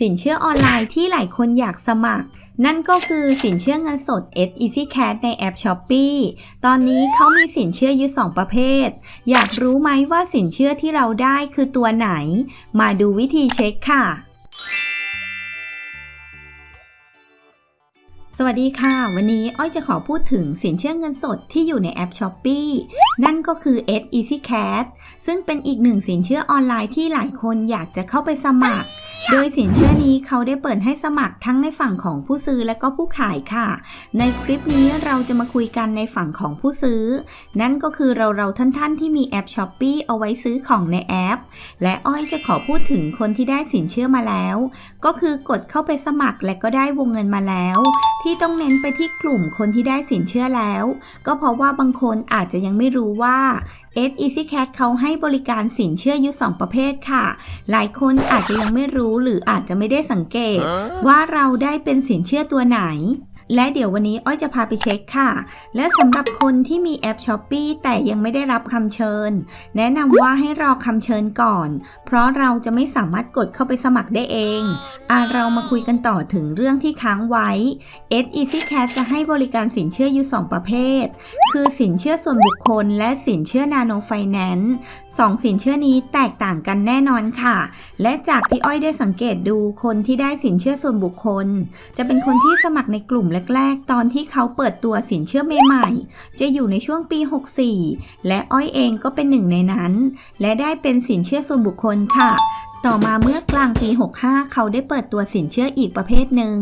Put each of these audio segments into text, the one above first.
สินเชื่อออนไลน์ที่หลายคนอยากสมัคร นั่นก็คือสินเชื่อเงินสด S Easy Cash ในแอป Shopee ตอนนี้เขามีสินเชื่ออยู่สองประเภท อยากรู้ไหมว่าสินเชื่อที่เราได้คือตัวไหน มาดูวิธีเช็คค่ะสวัสดีค่ะ วันนี้อ้อยจะขอพูดถึงสินเชื่อเงินสดที่อยู่ในแอป Shopee นั่นก็คือ S Easy Cash ซึ่งเป็นอีกหนึ่งสินเชื่อออนไลน์ที่หลายคนอยากจะเข้าไปสมัคร โดยสินเชื่อนี้เขาได้เปิดให้สมัครทั้งในฝั่งของผู้ซื้อและก็ผู้ขายค่ะ ในคลิปนี้เราจะมาคุยกันในฝั่งของผู้ซื้อ นั่นก็คือเราเราท่านท่านที่มีแอปช้อปปี้เอาไว้ซื้อของในแอป และอ้อยจะขอพูดถึงคนที่ได้สินเชื่อมาแล้ว ก็คือกดเข้าไปสมัครและก็ได้วงเงินมาแล้วที่ต้องเน้นไปที่กลุ่มคนที่ได้สินเชื่อแล้ว ก็เพราะว่าบางคนอาจจะยังไม่รู้ว่า S Easy Cash เขาให้บริการสินเชื่ออยู่สองประเภทค่ะ หลายคนอาจจะยังไม่รู้หรืออาจจะไม่ได้สังเกต ว่าเราได้เป็นสินเชื่อตัวไหน และเดี๋ยววันนี้อ้อยจะพาไปเช็คค่ะ และสำหรับคนที่มีแอปช้อปปีแต่ยังไม่ได้รับคำเชิญ แนะนำว่าให้รอคำเชิญก่อน เพราะเราจะไม่สามารถกดเข้าไปสมัครได้เองอาเรามาคุยกันต่อถึงเรื่องที่ค้างไว้ S Easy Cash จะให้บริการสินเชื่ออยู่ 2 ประเภท คือสินเชื่อส่วนบุคคล และสินเชื่อนาโนไฟแนนซ์สองสินเชื่อนี้แตกต่างกันแน่นอนค่ะ และจากที่อ้อยได้สังเกตดูคนที่ได้สินเชื่อส่วนบุคคล จะเป็นคนที่สมัครในกลุ่มแรก ๆ ตอนที่เขาเปิดตัวสินเชื่อใหม่ๆ จะอยู่ในช่วงปี 64 และอ้อยเองก็เป็นหนึ่งในนั้น และได้เป็นสินเชื่อส่วนบุคคลค่ะต่อมาเมื่อกลางปี 65 เขาได้เปิดตัวสินเชื่ออีกประเภทหนึ่ง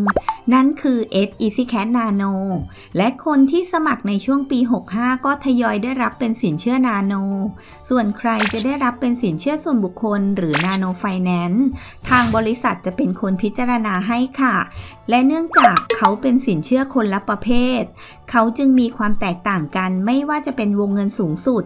นั่นคือ S Easy Cash Nano และคนที่สมัครในช่วงปี 65 ก็ทยอยได้รับเป็นสินเชื่อนาโนส่วนใครจะได้รับเป็นสินเชื่อส่วนบุคคล หรือนาโนไฟแนนซ์ทางบริษัทจะเป็นคนพิจารณาให้ค่ะ และเนื่องจากเขาเป็นสินเชื่อคนละประเภทเขาจึงมีความแตกต่างกันไม่ว่าจะเป็นวงเงินสูงสุด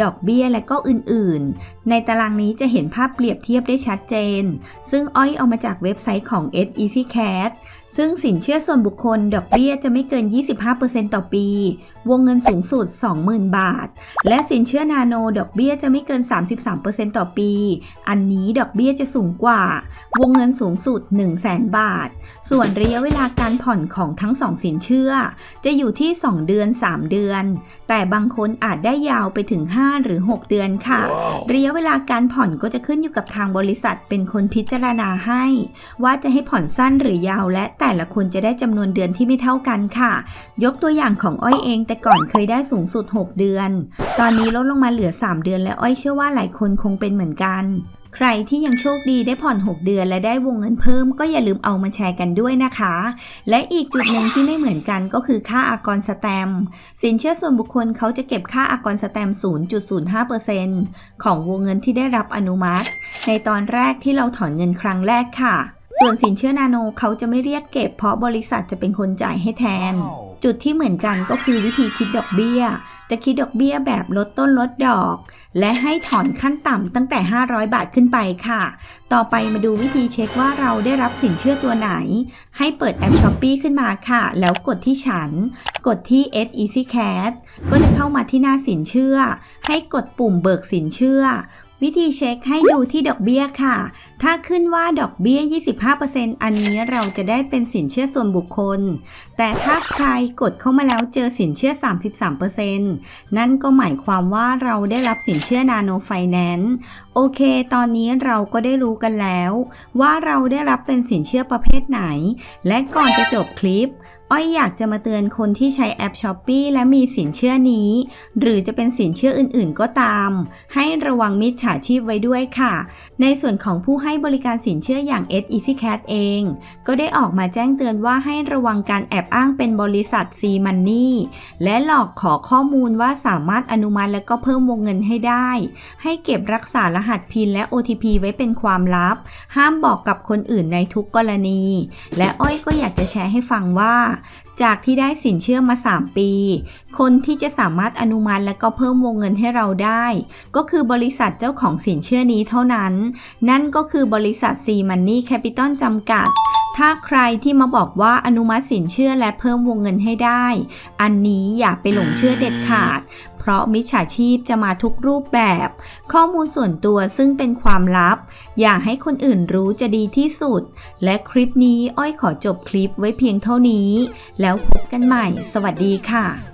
ดอกเบี้ยและก็อื่นๆ ในตารางนี้จะเห็นภาพเปรียบเทียบได้ชัดเจน ซึ่งอ้อยเอามาจากเว็บไซต์ของ S Easy c a t ซึ่งสินเชื่อส่วนบุคคลดอกเบี้ยจะไม่เกิน 25%ต่อปี วงเงินสูงสุด 20,000 บาท และสินเชื่อนาโนดอกเบี้ยจะไม่เกิน 33%ต่อปี อันนี้ดอกเบี้ยจะสูงกว่า วงเงินสูงสุด 100,000 บาท ส่วนระยะเวลาการผ่อนของทั้งสองสินเชื่อ จะอยู่ที่ 2 เดือน 3 เดือน แต่บางคนอาจได้ยาวไปถึง 5 หรือ 6 เดือนค่ะระยะเวลาการผ่อนก็จะขึ้นอยู่กับทางบริษัทเป็นคนพิจารณาให้ ว่าจะให้ผ่อนสั้นหรือยาวและแต่ละคนจะได้จำนวนเดือนที่ไม่เท่ากันค่ะ ยกตัวอย่างของอ้อยเองแต่ก่อนเคยได้สูงสุด 6 เดือน ตอนนี้ลดลงมาเหลือ 3 เดือนและอ้อยเชื่อว่าหลายคนคงเป็นเหมือนกันใครที่ยังโชคดีได้ผ่อน 6 เดือนและได้วงเงินเพิ่มก็อย่าลืมเอามาแชร์กันด้วยนะคะ และอีกจุดหนึ่งที่ไม่เหมือนกันก็คือค่าอากรสแตม สินเชื่อส่วนบุคคลเขาจะเก็บค่าอากรสแตม 0.05%ของวงเงินที่ได้รับอนุมัติ ในตอนแรกที่เราถอนเงินครั้งแรกค่ะ ส่วนสินเชื่อนาโนเขาจะไม่เรียกเก็บ เพราะบริษัทจะเป็นคนจ่ายให้แทน จุดที่เหมือนกันก็คือวิธีคิดดอกเบี้ย จะคิดดอกเบี้ยแบบลดต้นลดดอก และให้ถอนขั้นต่ำตั้งแต่ 500 บาทขึ้นไปค่ะ ต่อไปมาดูวิธีเช็คว่าเราได้รับสินเชื่อตัวไหน ให้เปิดแอป Shopee ขึ้นมาค่ะ แล้วกดที่ฉัน กดที่ S Easy Cash ก็จะเข้ามาที่หน้าสินเชื่อ ให้กดปุ่มเบิกสินเชื่อ วิธีเช็คให้ดูที่ดอกเบี้ยค่ะ ถ้าขึ้นว่าดอกเบี้ย 25%อันนี้เราจะได้เป็นสินเชื่อส่วนบุคคล แต่ถ้าใครกดเข้ามาแล้วเจอสินเชื่อ 33%นั่นก็หมายความว่าเราได้รับสินเชื่อนาโนไฟแนนซ์โอเค ตอนนี้เราก็ได้รู้กันแล้ว ว่าเราได้รับเป็นสินเชื่อประเภทไหน และก่อนจะจบคลิป อ้อยอยากจะมาเตือนคนที่ใช้แอป s h อ p e e และมีสินเชื่อนี้ หรือจะเป็นสินเชื่ออื่นๆก็ตาม ให้ระวังมิจฉาชีพไว้ด้วยค่ะ ในส่วนของผู้ให้บริการสินเชื่ออย่าง S Easy Cash เอง ก็ได้ออกมาแจ้งเตือนว่าให้ระวังการแอบอ้างเป็นบริษัท C Money และหลอกขอข้อมูลว่าสามารถอนุมัติและก็เพิ่มวงเงินให้ได้ ให้เก็บรักษารหัสพินและ OTP ไว้เป็นความลับ ห้ามบอกกับคนอื่นในทุกกรณี และอ้อยก็อยากจะแชร์ให้ฟังว่าจากที่ได้สินเชื่อมา 3 ปี คนที่จะสามารถอนุมัติและก็เพิ่มวงเงินให้เราได้ ก็คือบริษัทเจ้าของสินเชื่อนี้เท่านั้น นั่นก็คือบริษัท C Money Capital จำกัด ถ้าใครที่มาบอกว่าอนุมัติสินเชื่อและเพิ่มวงเงินให้ได้ อันนี้อย่าไปหลงเชื่อเด็ดขาด เพราะมิจฉาชีพจะมาทุกรูปแบบ ข้อมูลส่วนตัวซึ่งเป็นความลับ อยากให้คนอื่นรู้จะดีที่สุด และคลิปนี้อ้อยขอจบคลิปไว้เพียงเท่านี้ แล้วพบกันใหม่ สวัสดีค่ะ